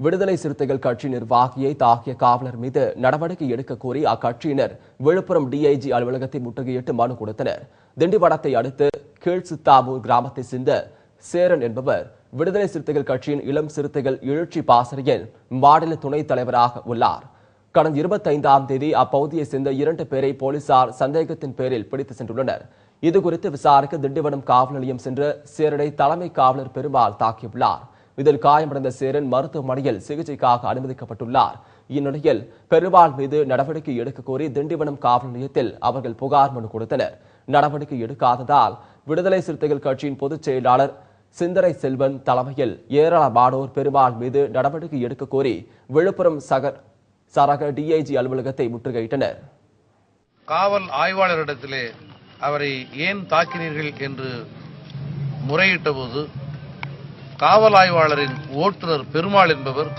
விடுதலை சிறுத்தைகள் கட்சி நிர்வாகியை தாக்கிய காவலர் மீது நடவடிக்கை எடுக்க கோரி அக்கட்சியினர் விழுப்புரம் டிஐஜி அலுவலகத்தை முற்றுகையிட்டு மனு கொடுத்தனர். திண்டிவனத்தை அடுத்து கீழ்சித்தாமூர் கிராமத்தை சேர்ந்த சேரன் என்பவர் விடுதலை சிறுத்தைகள் கட்சியின் இளம் சிறுத்தைகள் எழுச்சி பாசறையின் மாநில துணைத் தலைவராக உள்ளார். கடந்த இருபத்தைந்தாம் தேதி அப்பகுதியை சேர்ந்த இரண்டு பேரை போலீசார் சந்தேகத்தின் பேரில் பிடித்து சென்றுள்ளனர். இதுகுறித்து விசாரிக்க திண்டிவனம் காவல் நிலையம் சென்று சேரனை தலைமை காவலர் பெருமாள் தாக்கியுள்ளார். இதில் காயமடைந்த சேரன் மருத்துவமனையில் சிகிச்சைக்காக அனுமதிக்கப்பட்டுள்ளார். இந்நிலையில் பெருமாள் மீது நடவடிக்கை எடுக்க கோரி திண்டிவனம் காவல் நிலையத்தில் அவர்கள் புகார் மனு கொடுத்தனர். நடவடிக்கை எடுக்காததால் விடுதலை சிறுத்தைகள் கட்சியின் பொதுச் செயலாளர் சிந்தரை செல்வன் தலைமையில் ஏராளமானோர் பெருமாள் மீது நடவடிக்கை எடுக்க கோரி விழுப்புரம் சகர் சரக டிஐஜி அலுவலகத்தை முற்றுகையிட்டனர். காவல் ஆய்வாளரிடத்திலே அவரை ஏன் தாக்கினீர்கள் என்று முறையிட்ட போது காவல் ஆய்வாளரின் ஓட்டுநர் பெருமாள் என்பவர்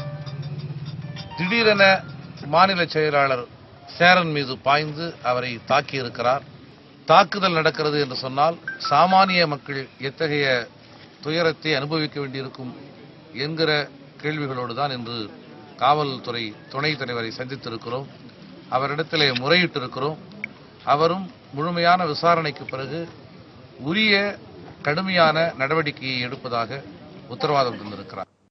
திடீரென மாநில செயலாளர் சேரன் மீது பாய்ந்து அவரை தாக்கியிருக்கிறார். தாக்குதல் நடக்கிறது என்று சொன்னால் சாமானிய மக்கள் எத்தகைய துயரத்தை அனுபவிக்க வேண்டியிருக்கும் என்கிற கேள்விகளோடு தான் இன்று காவல்துறை துணைத் தலைவரை சந்தித்திருக்கிறோம். அவரிடத்திலே முறையிட்டிருக்கிறோம். அவரும் முழுமையான விசாரணைக்கு பிறகு உரிய கடுமையான நடவடிக்கையை எடுப்பதாக உத்தரவாதம் தந்திருக்கிறார்.